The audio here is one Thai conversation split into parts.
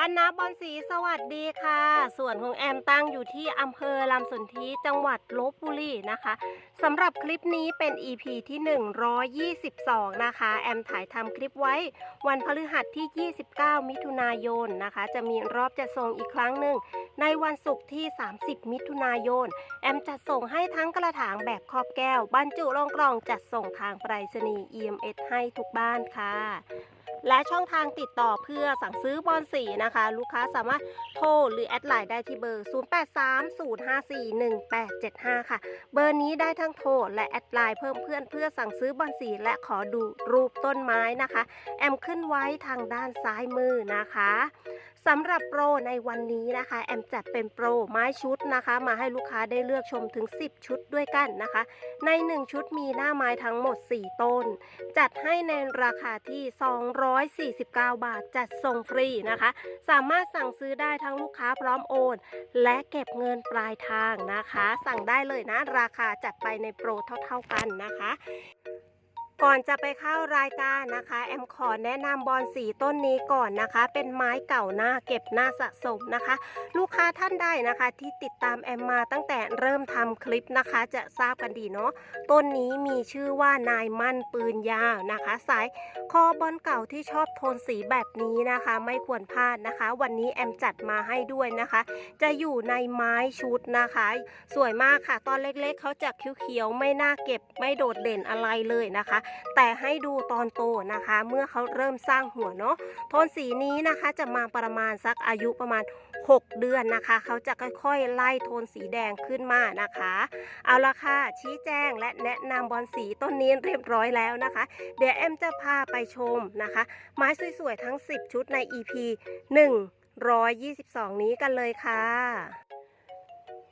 บ้านนาบอนสีสวัสดีค่ะ ส่วนของแอมตั้งอยู่ที่อำเภอลำสนธิจังหวัดลบบุรีนะคะสำหรับคลิปนี้เป็น EP ที่ 122 นะคะ แอมถ่ายทำคลิปไว้วันพฤหัสที่ 29 มิถุนายนนะคะ จะมีรอบจัดส่งอีกครั้งหนึ่ง ในวันศุกร์ที่ 30 มิถุนายน แอมจัดส่งให้ทั้งกระถางแบบครอบแก้ว บรรจุลงกล่องจัดส่งทางไปรษณีย์ EMS ให้ทุกบ้านค่ะ และช่องทางติดต่อเพื่อสั่งซื้อบอลสีนะคะ ลูกค้าสามารถโทรหรือแอดไลน์ได้ที่เบอร์ 0830541875 ค่ะ เบอร์นี้ได้ทั้งโทรและแอดไลน์เพิ่มเพื่อนเพื่อสั่งซื้อบอลสีและขอดูรูปต้นไม้นะคะ แอมขึ้นไว้ทางด้านซ้ายมือนะคะสำหรับโปรในวันนี้นะคะ แอมจัดเป็นโปรไม้ชุดนะคะ มาให้ลูกค้าได้เลือกชมถึง 10 ชุดด้วยกันนะคะ ใน 1 ชุดมีหน้าไม้ทั้งหมด 4 ต้น จัดให้ในราคาที่ 249 บาทจัดส่งฟรีนะคะ สามารถสั่งซื้อได้ทั้งลูกค้าพร้อมโอน และเก็บเงินปลายทางนะคะ สั่งได้เลยนะ ราคาจัดไปในโปรเท่า ๆกันนะคะ ก่อนจะไปเข้ารายการนะคะ แอมขอแนะนำบอลสีต้นนี้ก่อนนะคะ เป็นไม้เก่าหน้าเก็บหน้าสะสมนะคะ ลูกค้าท่านใดนะคะ ที่ติดตามแอมมาตั้งแต่เริ่มทำคลิปนะคะ จะทราบกันดีเนาะต้นนี้มีชื่อว่านายมั่นปืนยาวนะคะ สายคอบอลเก่าที่ชอบโทนสีแบบนี้นะคะ ไม่ควรพลาดนะคะ วันนี้แอมจัดมาให้ด้วยนะคะ จะอยู่ในไม้ชุดนะคะ สวยมากค่ะ ตอนเล็กๆ เขาจะเขียวๆไม่น่าเก็บไม่โดดเด่นอะไรเลยนะคะแต่ให้ดูตอนโตนะคะ เมื่อเขาเริ่มสร้างหัวเนาะโทนสีนี้นะคะจะมาประมาณสักอายุประมาณ 6 เดือนนะคะ เขาจะค่อยๆ ไล่โทนสีแดงขึ้นมานะคะ เอาละค่ะ ชี้แจงและแนะนำบอลสีต้นนี้เรียบร้อยแล้วนะคะ เดี๋ยวแอมจะพาไปชมนะคะ ไม้สวยๆ ทั้ง 10 ชุดใน EP 122 นี้กันเลยค่ะ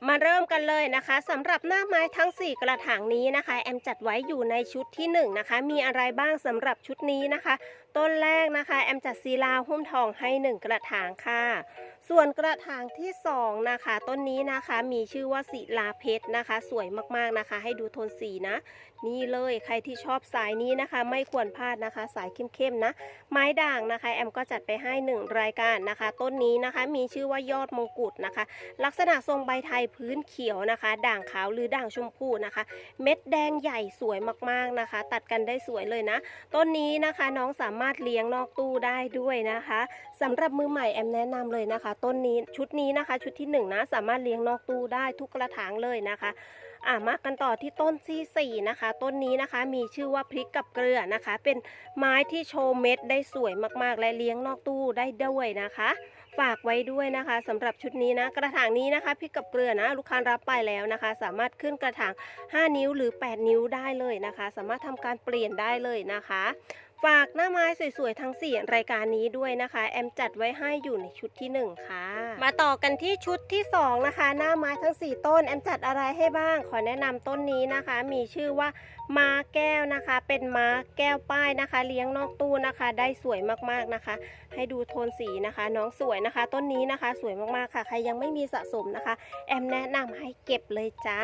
มาเริ่มกันเลยนะคะสำหรับหน้าไม้ทั้ง 4 กระถางนี้นะคะ แอมจัดไว้อยู่ในชุดที่ 1 นะคะ มีอะไรบ้างสำหรับชุดนี้นะคะ ต้นแรกนะคะ แอมจัดซีลาหุ้มทองให้ 1 กระถางค่ะ ส่วนกระถางที่ 2 นะคะ ต้นนี้นะคะมีชื่อว่าศิลาเพชรนะคะ สวยมากๆนะคะ ให้ดูโทนสีนะ นี่เลยใครที่ชอบสายนี้นะคะ ไม่ควรพลาดนะคะ สายเข้มๆนะ ไม้ด่างนะคะ แอมก็จัดไปให้ 1 รายการนะคะ ต้นนี้นะคะมีชื่อว่ายอดมงกุฎนะคะ ลักษณะทรงใบไทยพื้นเขียวนะคะ ด่างขาวหรือด่างชมพูนะคะ เม็ดแดงใหญ่สวยมากๆนะคะ ตัดกันได้สวยเลยนะ ต้นนี้นะคะน้องสามารถเลี้ยงนอกตู้ได้ด้วยนะคะสำหรับมือใหม่แอมแนะนำเลยนะคะต้นนี้ชุดนี้นะคะ ชุดที่หนึ่งนะสามารถเลี้ยงนอกตู้ได้ทุกกระถางเลยนะคะอ่ามากันต่อที่ต้นที่สี่นะคะ ต้นนี้นะคะมีชื่อว่าพริกกับเกลือนะคะ เป็นไม้ที่โชว์เม็ดได้สวยมากๆ และเลี้ยงนอกตู้ได้ด้วยนะคะ ฝากไว้ด้วยนะคะสำหรับชุดนี้นะกระถางนี้นะคะพริกกับเกลือนะ ลูกค้ารับไปแล้วนะคะ สามารถขึ้นกระถาง 5 นิ้วหรือ 8 นิ้วได้เลยนะคะ สามารถทำการเปลี่ยนได้เลยนะคะ ฝากหน้าไม้สวยๆ ทั้ง 4 รายการนี้ด้วยนะคะ แอมจัดไว้ให้อยู่ในชุดที่ 1 ค่ะ มาต่อกันที่ชุดที่ 2 นะคะ หน้าไม้ทั้ง 4 ต้น แอมจัดอะไรให้บ้าง ขอแนะนำต้นนี้นะคะ มีชื่อว่า ม้าแก้วนะคะ เป็นม้าแก้วป้ายนะคะ เลี้ยงนอกตู้นะคะ ได้สวยมากๆนะคะ ให้ดูโทนสีนะคะ น้องสวยนะคะ ต้นนี้นะคะ สวยมากๆค่ะ ใครยังไม่มีสะสมนะคะ แอมแนะนำให้เก็บเลยจ้า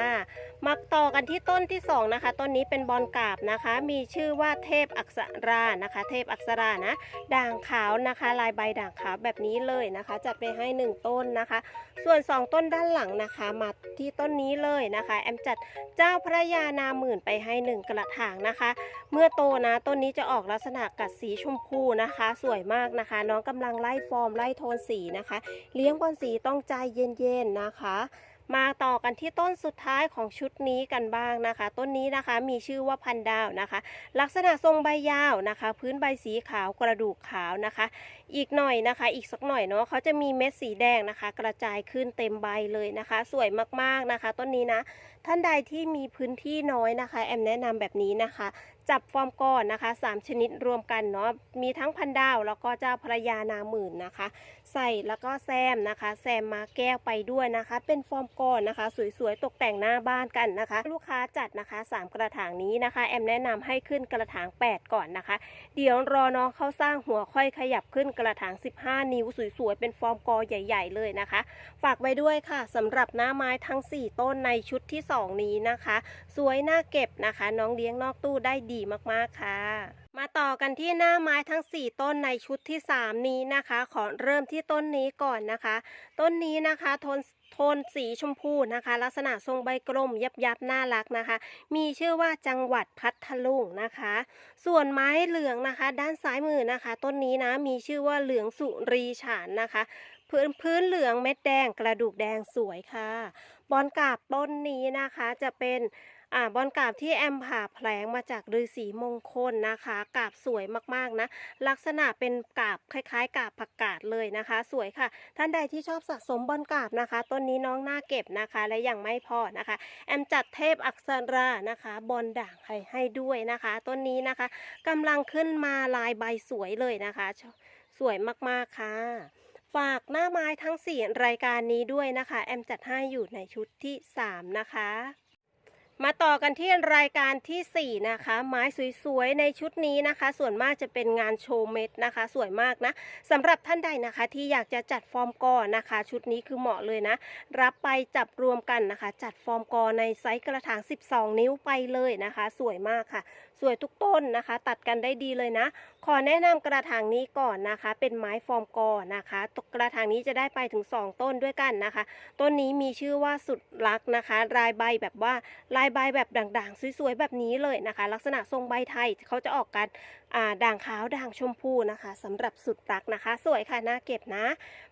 มาต่อกันที่ต้นที่สองนะคะ ต้นนี้เป็นบอลกาบนะคะ มีชื่อว่าเทพอักษรานะคะ เทพอักษรานะ ด่างขาวนะคะ ลายใบด่างขาวแบบนี้เลยนะคะ จัดไปให้หนึ่งต้นนะคะ ส่วนสองต้นด้านหลังนะคะ มาที่ต้นนี้เลยนะคะ แอมจัดเจ้าพระยานาหมื่นไปให้หนึ่งกระถางนะคะ เมื่อโตนะต้นนี้จะออกลักษณะกัดสีชมพูนะคะ สวยมากนะคะ น้องกำลังไล่ฟอร์มไล่โทนสีนะคะ เลี้ยงบอลสีต้องใจเย็นๆนะคะมาต่อกันที่ต้นสุดท้ายของชุดนี้กันบ้างนะคะ ต้นนี้นะคะมีชื่อว่าพันดาวนะคะ ลักษณะทรงใบยาวนะคะ พื้นใบสีขาวกระดูกขาวนะคะ อีกหน่อยนะคะ อีกสักหน่อยเนาะเขาจะมีเม็ดสีแดงนะคะ กระจายขึ้นเต็มใบเลยนะคะ สวยมากๆนะคะ ต้นนี้นะ ท่านใดที่มีพื้นที่น้อยนะคะ แอมแนะนำแบบนี้นะคะ จับฟอร์มก่อนนะคะ 3 ชนิดรวมกันเนาะมีทั้งพันดาวแล้วก็เจ้าพระยานาหมื่นนะคะ ใส่แล้วก็แซมนะคะ แซมมาแก้วไปด้วยนะคะ เป็นฟอร์มก่อนนะคะ สวยๆตกแต่งหน้าบ้านกันนะคะ ลูกค้าจัดนะคะ 3 กระถางนี้นะคะ แอมแนะนำให้ขึ้นกระถาง 8 ก่อนนะคะ เดี๋ยวรอน้องเขาสร้างหัวค่อยขยับขึ้นกระถาง 15 นิ้วสวยๆเป็นฟอร์มกอใหญ่ ๆ เลยนะคะ ฝากไว้ด้วยค่ะสำหรับหน้าไม้ทั้ง 4 ต้นในชุดที่2นี้นะคะ สวยน่าเก็บนะคะ น้องเลี้ยงนอกตู้ได้ดีมากๆค่ะมาต่อกันที่หน้าไม้ทั้ง 4 ต้นในชุดที่ 3 นี้นะคะ ขอเริ่มที่ต้นนี้ก่อนนะคะ ต้นนี้นะคะโทนโทนสีชมพูนะคะ ลักษณะทรงใบกลมยับยับน่ารักนะคะ มีชื่อว่าจังหวัดพัทลุงนะคะ ส่วนไม้เหลืองนะคะ ด้านซ้ายมือนะคะ ต้นนี้นะมีชื่อว่าเหลืองสุรีฉานนะคะ พื้นพื้นเหลืองเม็ดแดงกระดูกแดงสวยค่ะ บอลกาบต้นนี้นะคะจะเป็นอ่าบอลกาบที่แอมผ่าแผลงมาจากฤาษีมงคลนะคะ กาบสวยมากๆนะ ลักษณะเป็นกาบคล้ายๆ กาบผักกาดเลยนะคะ สวยค่ะ ท่านใดที่ชอบสะสมบอลกาบนะคะ ต้นนี้น้องน่าเก็บนะคะ และยังไม่พอนะคะ แอมจัดเทพอักษรานะคะบอลด่างให้ให้ด้วยนะคะ ต้นนี้นะคะกำลังขึ้นมาลายใบสวยเลยนะคะ สวยมากๆค่ะ ฝากหน้าไม้ทั้ง 4 รายการนี้ด้วยนะคะ แอมจัดให้อยู่ในชุดที่ 3 นะคะ มาต่อกันที่รายการทีสี่ 4 นะคะ ไม้สวยๆในชุดนี้นะคะ ส่วนมากจะเป็นงานโชว์เม็ดนะคะ สวยมากนะสำหรับท่านใดนะคะที่อยากจะจัดฟอร์มกอนะคะ ชุดนี้คือเหมาะเลยนะ รับไปจับรวมกันนะคะ จัดฟอร์มกอในไซส์กระถาง 12 นิ้วไปเลยนะคะ สวยมากค่ะสวยทุกต้นนะคะ ตัดกันได้ดีเลยนะ ขอแนะนำกระถางนี้ก่อนนะคะ เป็นไม้ฟอร์มกอนะคะตกระถางนี้จะได้ไปถึง 2 ต้นด้วยกันนะคะ ต้นนี้มีชื่อว่าสุดรักนะคะ ลายใบแบบว่าลายใบแบบด่างๆ สวยๆแบบนี้เลยนะคะ ลักษณะทรงใบไทยเขาจะออกกัน ด่างขาวด่างชมพูนะคะสำหรับสุดรักนะคะ สวยค่ะน่าเก็บนะ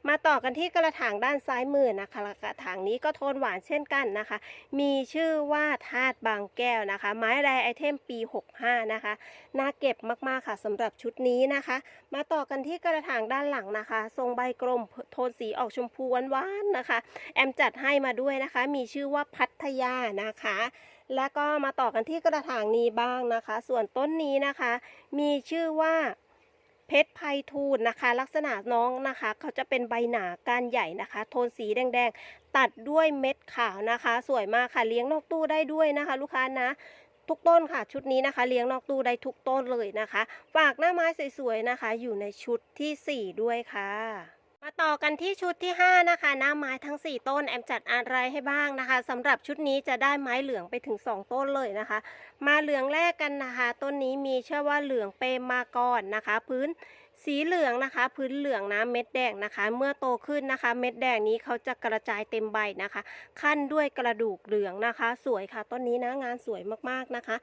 มาต่อกันที่กระถางด้านซ้ายมือนะคะกระถางนี้ก็โทนหวานเช่นกันนะคะ มีชื่อว่าธาตุบางแก้วนะคะ ไม้แรไอเทมปี 65 นะคะน่าเก็บมากๆค่ะสำหรับชุดนี้นะคะ มาต่อกันที่กระถางด้านหลังนะคะ ทรงใบกลมโทนสีออกชมพูหวานๆนะคะ แอมจัดให้มาด้วยนะคะ มีชื่อว่าพัทยานะคะ แล้วก็มาต่อกันที่กระถางนี้บ้างนะคะ ส่วนต้นนี้นะคะ มีชื่อว่าเพชรไพทูลนะคะ ลักษณะน้องนะคะ เขาจะเป็นใบหนากานใหญ่นะคะ โทนสีแดงๆ ตัดด้วยเม็ดขาวนะคะ สวยมากค่ะเลี้ยงนอกตู้ได้ด้วยนะคะ ลูกค้านะทุกต้นค่ะชุดนี้นะคะ เลี้ยงนอกตู้ได้ทุกต้นเลยนะคะ ฝากหน้าไม้สวยๆนะคะ อยู่ในชุดทีสี่4 ด้วยค่ะ มาต่อกันที่ชุดที่ 5 นะคะ หน้าไม้ทั้ง 4 ต้น แอมจัดอะไรให้บ้างนะคะสำหรับชุดนี้จะได้ไม้เหลืองไปถึง 2 ต้นเลยนะคะ มาเหลืองแรกกันนะคะ ต้นนี้มีเชื่อว่าเหลืองเปรมมาก่อนนะคะ พื้นสีเหลืองนะคะ พื้นเหลืองนะเม็ดแดงนะคะ เมื่อโตขึ้นนะคะ เม็ดแดงนี้เขาจะกระจายเต็มใบนะคะ ขั้นด้วยกระดูกเหลืองนะคะ สวยค่ะต้นนี้นะงานสวยมากๆนะคะ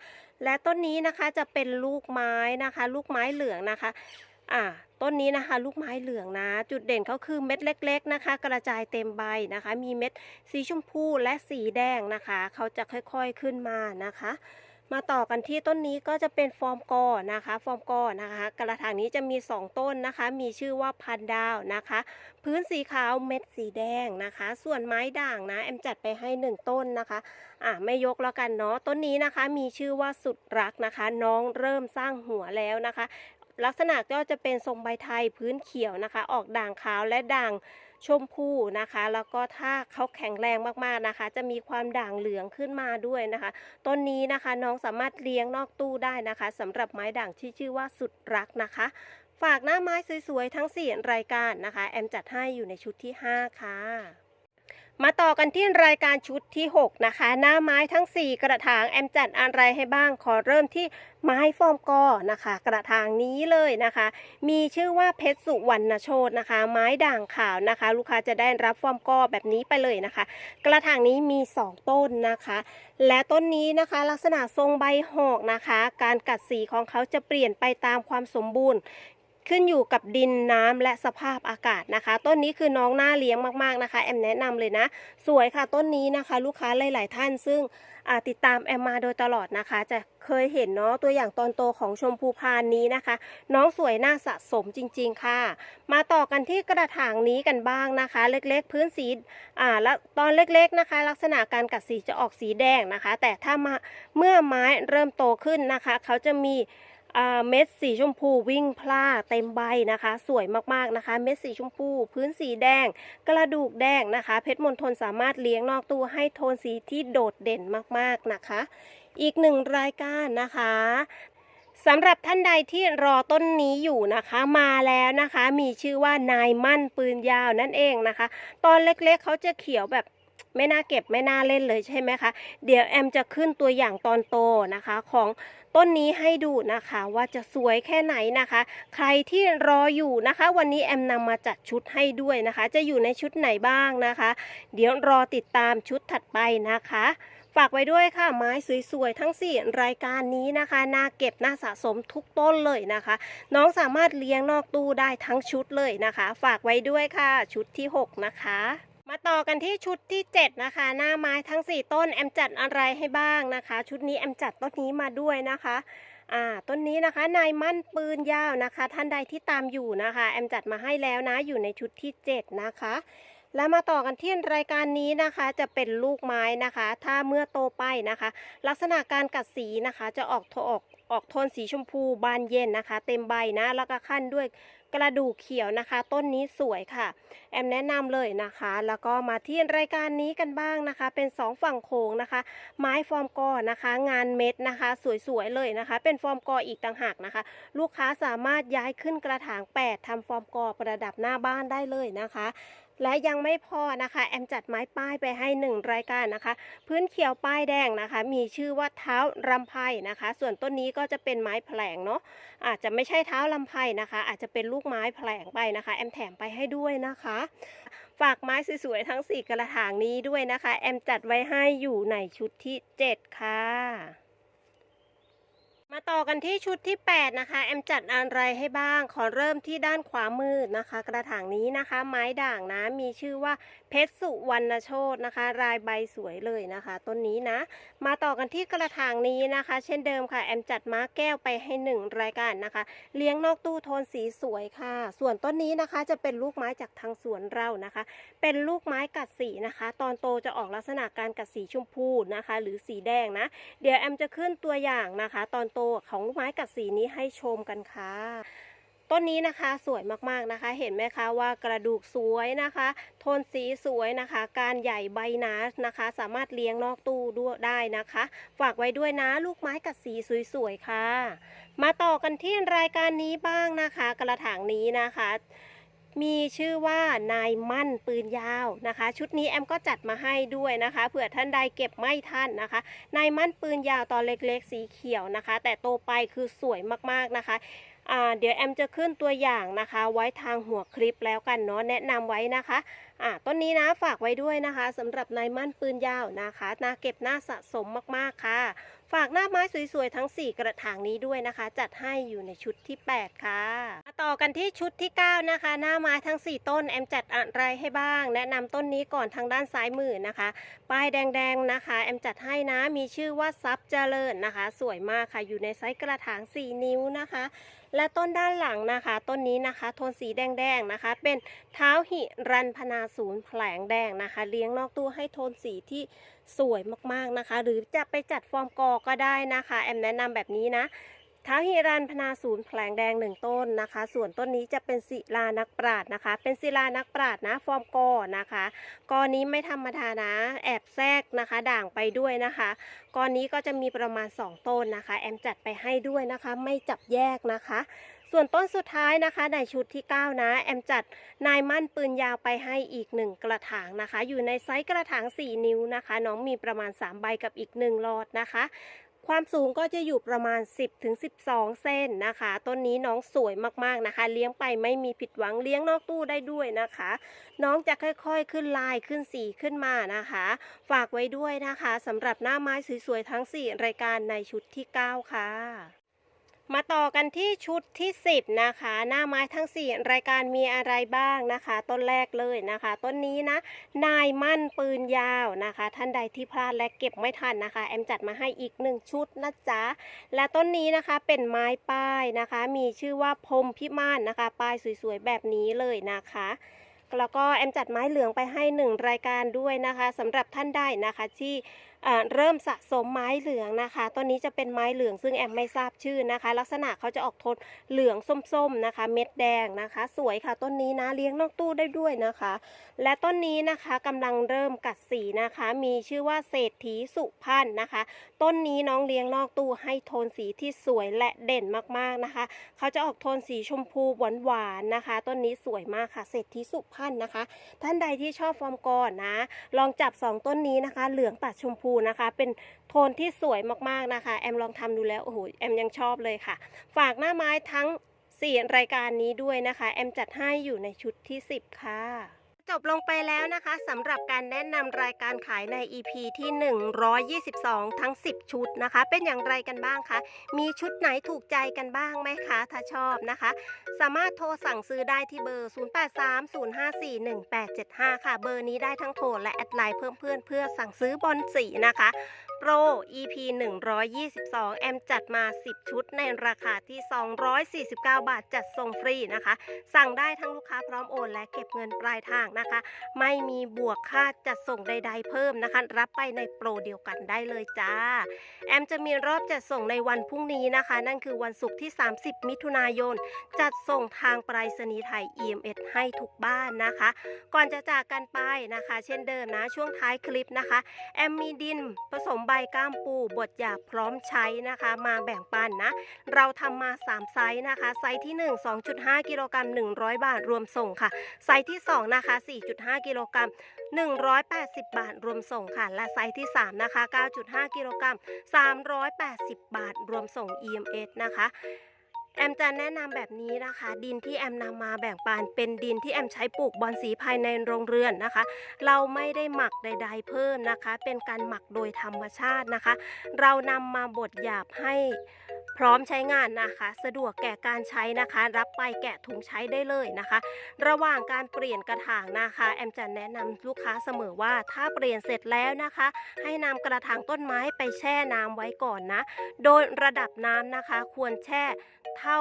และต้นนี้นะคะจะเป็นลูกไม้นะคะ ลูกไม้เหลืองนะคะ อ่าต้นนี้นะคะ ลูกไม้เหลืองนะ จุดเด่นเขาคือเม็ดเล็ก ๆนะคะ กระจายเต็มใบนะคะ มีเม็ดสีชมพูและสีแดงนะคะ เขาจะค่อยๆขึ้นมานะคะ มาต่อกันที่ต้นนี้ก็จะเป็นฟอร์มกอนะคะ ฟอร์มกอนะคะ กระถางนี้จะมี 2 ต้นนะคะ มีชื่อว่าพันดาวนะคะ พื้นสีขาวเม็ดสีแดงนะคะ ส่วนไม้ด่างนะแอมจัดไปให้ 1 ต้นนะคะอะไม่ยกแล้วกันเนาะต้นนี้นะคะมีชื่อว่าสุดรักนะคะ น้องเริ่มสร้างหัวแล้วนะคะ ลักษณะก็จะเป็นทรงใบไทยพื้นเขียวนะคะ ออกด่างขาวและด่างชมพูนะคะ แล้วก็ถ้าเขาแข็งแรงมากๆนะคะ จะมีความด่างเหลืองขึ้นมาด้วยนะคะต้นนี้นะคะน้องสามารถเลี้ยงนอกตู้ได้นะคะสำหรับไม้ด่างที่ชื่อว่าสุดรักนะคะ ฝากหน้าไม้สวยๆทั้ง 4 รายการนะคะ แอมจัดให้อยู่ในชุดที่ 5 ค่ะ มาต่อกันที่รายการชุดที่ 6 นะคะ หน้าไม้ทั้ง 4 กระถางแอมจัดอะไรให้บ้าง ขอเริ่มที่ไม้ฟอร์มกอนะคะ กระถางนี้เลยนะคะ มีชื่อว่าเพชรสุวรรณโชตนะคะ ไม้ด่างขาวนะคะ ลูกค้าจะได้รับฟอร์มกอแบบนี้ไปเลยนะคะ กระถางนี้มี 2 ต้นนะคะ และต้นนี้นะคะลักษณะทรงใบหอกนะคะ การกัดสีของเขาจะเปลี่ยนไปตามความสมบูรณ์ ขึ้นอยู่กับดินน้ำและสภาพอากาศนะคะ ต้นนี้คือน้องน่าเลี้ยงมากๆนะคะ แอมแนะนำเลยนะ สวยค่ะต้นนี้นะคะ ลูกค้าหลาย ๆ ท่านซึ่งติดตามแอมมาโดยตลอดนะคะ จะเคยเห็นเนาะตัวอย่างตอนโตของชมพูพานนี้นะคะ น้องสวยน่าสะสมจริง ๆ ค่ะ มาต่อกันที่กระถางนี้กันบ้างนะคะ เล็กๆ พื้นสีอ่าแล้วตอนเล็กๆนะคะ ลักษณะการกัดสีจะออกสีแดงนะคะ แต่ถ้ามาเมื่อไม้เริ่มโตขึ้นนะคะ เขาจะมี เม็ดสีชมพูวิ่งพล่าเต็มใบนะคะ สวยมากๆนะคะ เม็ดสีชมพู พื้นสีแดง กระดูกแดงนะคะ เพชรมณฑลสามารถเลี้ยงนอกตู้ให้โทนสีที่โดดเด่นมากๆนะคะ อีกหนึ่งรายการนะคะสำหรับท่านใดที่รอต้นนี้อยู่นะคะมาแล้วนะคะ มีชื่อว่านายมั่นปืนยาวนั่นเองนะคะ ตอนเล็กๆเขาจะเขียวแบบไม่น่าเก็บไม่น่าเล่นเลยใช่ไหมคะ เดี๋ยวแอมจะขึ้นตัวอย่างตอนโตนะคะของ ต้นนี้ให้ดูนะคะว่าจะสวยแค่ไหนนะคะ ใครที่รออยู่นะคะ วันนี้แอมนำมาจัดชุดให้ด้วยนะคะ จะอยู่ในชุดไหนบ้างนะคะ เดี๋ยวรอติดตามชุดถัดไปนะคะฝากไว้ด้วยค่ะไม้สวยๆทั้ง 4 รายการนี้นะคะน่าเก็บน่าสะสมทุกต้นเลยนะคะ น้องสามารถเลี้ยงนอกตู้ได้ทั้งชุดเลยนะคะ ฝากไว้ด้วยค่ะชุดที่ 6 นะคะ มาต่อกันที่ชุดที่ 7 นะคะ หน้าไม้ทั้ง 4 ต้นแอมจัดอะไรให้บ้างนะคะ ชุดนี้แอมจัดต้นนี้มาด้วยนะคะอ่าต้นนี้นะคะนายมั่นปืนยาวนะคะ ท่านใดที่ตามอยู่นะคะ แอมจัดมาให้แล้วนะอยู่ในชุดที่ 7 นะคะ แล้วมาต่อกันที่รายการนี้นะคะ จะเป็นลูกไม้นะคะ ถ้าเมื่อโตไปนะคะ ลักษณะการกัดสีนะคะ จะออกโทออกออกโทนสีชมพูบานเย็นนะคะ เต็มใบนะแล้วก็ขั้นด้วย กระดูกเขียวนะคะ ต้นนี้สวยค่ะ แอมแนะนำเลยนะคะ แล้วก็มาที่รายการนี้กันบ้างนะคะ เป็นสองฝั่งโค้งนะคะ ไม้ฟอร์มกอนะคะ งานเม็ดนะคะ สวยๆเลยนะคะ เป็นฟอร์มกออีกต่างหากนะคะ ลูกค้าสามารถย้ายขึ้นกระถาง 8ทำฟอร์มกอประดับหน้าบ้านได้เลยนะคะ และยังไม่พอนะคะแอมจัดไม้ป้ายไปให้หนึ่งรายการนะคะ พื้นเขียวป้ายแดงนะคะ มีชื่อว่าเท้ารำไพนะคะ ส่วนต้นนี้ก็จะเป็นไม้แผลงเนาะอาจจะไม่ใช่เท้าลำไพนะคะ อาจจะเป็นลูกไม้แผลงไปนะคะ แอมแถมไปให้ด้วยนะคะ ฝากไม้สวยๆทั้ง 4 กระถางนี้ด้วยนะคะ แอมจัดไว้ให้อยู่ในชุดที่ 7 ค่ะ มาต่อกันที่ชุดที่ 8 นะคะ แอมจัดอะไรให้บ้าง ขอเริ่มที่ด้านขวามือนะคะ กระถางนี้นะคะ ไม้ด่างนะ มีชื่อว่าเพชรสุวรรณโชตนะคะ รายใบสวยเลยนะคะต้นนี้นะ มาต่อกันที่กระถางนี้นะคะ เช่นเดิมค่ะ แอมจัดม้าแก้วไปให้หนึ่งรายการนะคะ เลี้ยงนอกตู้โทนสีสวยค่ะ ส่วนต้นนี้นะคะจะเป็นลูกไม้จากทางสวนเรานะคะ เป็นลูกไม้กัดสีนะคะ ตอนโตจะออกลักษณะการกัดสีชมพูนะคะ หรือสีแดงนะ เดี๋ยวแอมจะขึ้นตัวอย่างนะคะ ตอนโตของลูกไม้กัดสีนี้ให้ชมกันค่ะต้นนี้นะคะสวยมากๆนะคะ เห็นไหมคะว่ากระดูกสวยนะคะ โทนสีสวยนะคะ การใหญ่ใบหนานะคะ สามารถเลี้ยงนอกตู้ด้วยได้นะคะ ฝากไว้ด้วยนะลูกไม้กัดสีสวยๆค่ะ มาต่อกันที่รายการนี้บ้างนะคะ กระถางนี้นะคะ มีชื่อว่านายมั่นปืนยาวนะคะ ชุดนี้แอมก็จัดมาให้ด้วยนะคะเผื่อท่านใดเก็บไม่ทันนะคะนายมั่นปืนยาวตอนเล็กๆ สีเขียวนะคะ แต่โตไปคือสวยมากๆนะคะ เดี๋ยวแอมจะขึ้นตัวอย่างนะคะ ไว้ทางหัวคลิปแล้วกันเนาะแนะนำไว้นะคะอ่าต้นนี้นะฝากไว้ด้วยนะคะสำหรับนายมั่นปืนยาวนะคะนาเก็บหน่าสะสมมากๆค่ะ ฝากหน้าไม้สวยๆทั้ง 4 กระถางนี้ด้วยนะคะ จัดให้อยู่ในชุดที่ 8 ค่ะมาต่อกันที่ชุดที่ 9 นะคะ หน้าไม้ทั้ง 4 ต้นแอมจัดอะไรให้บ้าง แนะนำต้นนี้ก่อนทางด้านซ้ายมือนะคะ ป้ายแดงๆนะคะ แอมจัดให้นะมีชื่อว่าซับเจริญนะคะ สวยมากค่ะอยู่ในไซส์กระถาง 4 นิ้วนะคะ และต้นด้านหลังนะคะ ต้นนี้นะคะ โทนสีแดงๆนะคะ เป็นเท้าหิรันพนาศูนย์แผลงแดงนะคะ เลี้ยงนอกตู้ให้โทนสีที่สวยมากๆนะคะ หรือจะไปจัดฟอร์มกอก็ได้นะคะ แอมแนะนำแบบนี้นะ ท้าฮิรันพนาศูนย์แผลงแดงหนึ่งต้นนะคะ ส่วนต้นนี้จะเป็นศิลานักปราดนะคะ เป็นศิลานักปราดนะฟอร์มกอนะคะกอนี้ไม่ธรรมดานะ แอบแทรกนะคะ ด่างไปด้วยนะคะกอนี้ก็จะมีประมาณ 2 ต้นนะคะ แอมจัดไปให้ด้วยนะคะ ไม่จับแยกนะคะ ส่วนต้นสุดท้ายนะคะในชุดที่ 9 นะ แอมจัดนายมั่นปืนยาวไปให้อีก 1 กระถางนะคะ อยู่ในไซส์กระถาง 4 นิ้วนะคะ น้องมีประมาณ 3 ใบกับอีก 1 หลอดนะคะ ความสูงก็จะอยู่ประมาณ 10ถึง12 เส้นนะคะ ต้นนี้น้องสวยมากๆนะคะ เลี้ยงไปไม่มีผิดหวังเลี้ยงนอกตู้ได้ด้วยนะคะ น้องจะค่อยๆขึ้นลายขึ้นสีขึ้นมานะคะ ฝากไว้ด้วยนะคะสำหรับหน้าไม้สวยๆทั้ง 4 รายการในชุดที่ 9 ค่ะ มาต่อกันที่ชุดที่ 10 นะคะ หน้าไม้ทั้ง 4 รายการมีอะไรบ้างนะคะ ต้นแรกเลยนะคะ ต้นนี้นะ นายมั่นปืนยาวนะคะ ท่านใดที่พลาดและเก็บไม่ทันนะคะ แอมจัดมาให้อีกหนึ่งชุดนะจ๊ะ และต้นนี้นะคะเป็นไม้ป้ายนะคะ มีชื่อว่าพรมพิมานนะคะ ป้ายสวยๆ แบบนี้เลยนะคะแล้วก็แอมจัดไม้เหลืองไปให้หนึ่งรายการด้วยนะคะสำหรับท่านใดนะคะที่ เริ่มสะสมไม้เหลืองนะคะ ต้นนี้จะเป็นไม้เหลืองซึ่งแอมไม่ทราบชื่อนะคะ ลักษณะเขาจะออกโทนเหลืองส้มๆนะคะ เม็ดแดงนะคะ สวยค่ะต้นนี้นะเลี้ยงนอกตู้ได้ด้วยนะคะ และต้นนี้นะคะกำลังเริ่มกัดสีนะคะ มีชื่อว่าเศรษฐีสุพรรณนะคะ ต้นนี้น้องเลี้ยงนอกตู้ให้โทนสีที่สวยและเด่นมากๆนะคะ เขาจะออกโทนสีชมพูหวานๆนะคะ ต้นนี้สวยมากค่ะเศรษฐีสุพรรณนะคะ ท่านใดที่ชอบฟอร์มกอนนะ ลองจับ 2 ต้นนี้นะคะ เหลืองตัดชมพูพูนะคะ เป็นโทนที่สวยมากๆนะคะ แอมลองทำดูแล้วโอ้โหแอมยังชอบเลยค่ะ ฝากหน้าไม้ทั้ง 4 รายการนี้ด้วยนะคะ แอมจัดให้อยู่ในชุดที่ 10 ค่ะ จบลงไปแล้วนะคะสำหรับการแนะนำรายการขายใน EP ที่ 122 ทั้ง 10 ชุดนะคะ เป็นอย่างไรกันบ้างคะ มีชุดไหนถูกใจกันบ้างไหมคะ ถ้าชอบนะคะ สามารถโทรสั่งซื้อได้ที่เบอร์ 0830541875 ค่ะ เบอร์นี้ได้ทั้งโทรและแอดไลน์เพิ่มเพื่อนเพื่อสั่งซื้อบอลสีนะคะโปร EP 122 แอมจัดมา 10 ชุดในราคาที่ 249 บาทจัดส่งฟรีนะคะ สั่งได้ทั้งลูกค้าพร้อมโอนและเก็บเงินปลายทางนะคะ ไม่มีบวกค่าจัดส่งใด ๆ เพิ่มนะคะ รับไปในโปรเดียวกันได้เลยจ้า แอมจะมีรอบจัดส่งในวันพรุ่งนี้นะคะ นั่นคือวันศุกร์ที่ 30 มิถุนายน จัดส่งทางไปรษณีย์ไทย EMS ให้ทุกบ้านนะคะ ก่อนจะจากกันไปนะคะ เช่นเดิมนะ ช่วงท้ายคลิปนะคะ แอมมีดินผสมใบก้ามปูบดหยาพร้อมใช้นะคะ มาแบ่งปันนะ เราทำมา 3 ไซส์นะคะ ไซส์ที่ 1 2.5 กิโลกรัม100 บาทรวมส่งค่ะ ไซส์ที่ 2 นะคะ4.5 กิโลกรัม 180 บาท รวมส่งค่ะ และไซส์ที่ 3 นะคะ 9.5 กิโลกรัม 380 บาท รวมส่ง EMS นะคะแอมจะแนะนำแบบนี้นะคะ ดินที่แอมนำมาแบ่งปันเป็นดินที่แอมใช้ปลูกบอนสีภายในโรงเรือนนะคะ เราไม่ได้หมักใด ๆ เพิ่มนะคะ เป็นการหมักโดยธรรมชาตินะคะ เรานำมาบดหยาบให้ พร้อมใช้งานนะคะ สะดวกแก่การใช้นะคะ รับไปแกะถุงใช้ได้เลยนะคะ ระหว่างการเปลี่ยนกระถางนะคะ แอมจะแนะนำลูกค้าเสมอว่าถ้าเปลี่ยนเสร็จแล้วนะคะ ให้นำกระถางต้นไม้ไปแช่น้ำไว้ก่อนนะ โดยระดับน้ำนะคะ ควรแช่เท่า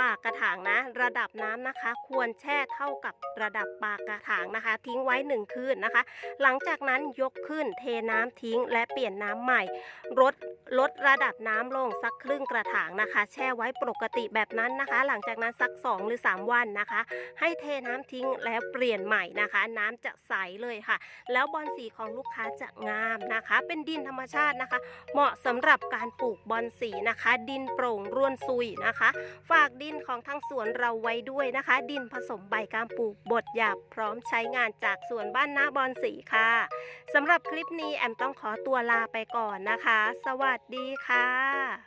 ปากกระถางนะ ระดับน้ำนะคะ ควรแช่เท่ากับระดับปากกระถางนะคะ ทิ้งไว้หนึ่งคืนนะคะ หลังจากนั้นยกขึ้นเทน้ำทิ้งและเปลี่ยนน้ำใหม่ลดลดระดับน้ำลงสักครึ่งกระถางนะคะ แช่ไว้ปกติแบบนั้นนะคะ หลังจากนั้นสัก 2 หรือ 3 วันนะคะ ให้เทน้ำทิ้งแล้วเปลี่ยนใหม่นะคะ น้ำจะใสเลยค่ะ แล้วบอลสีของลูกค้าจะงามนะคะ เป็นดินธรรมชาตินะคะ เหมาะสำหรับการปลูกบอลสีนะคะ ดินโปร่งร่วนซุยนะคะ ฝากดินของทางสวนเราไว้ด้วยนะคะ ดินผสมใบกามปลูกบดหยาบพร้อมใช้งานจากสวนบ้านนาบอลสีค่ะสำหรับคลิปนี้แอมต้องขอตัวลาไปก่อนนะคะ สวัสดีค่ะ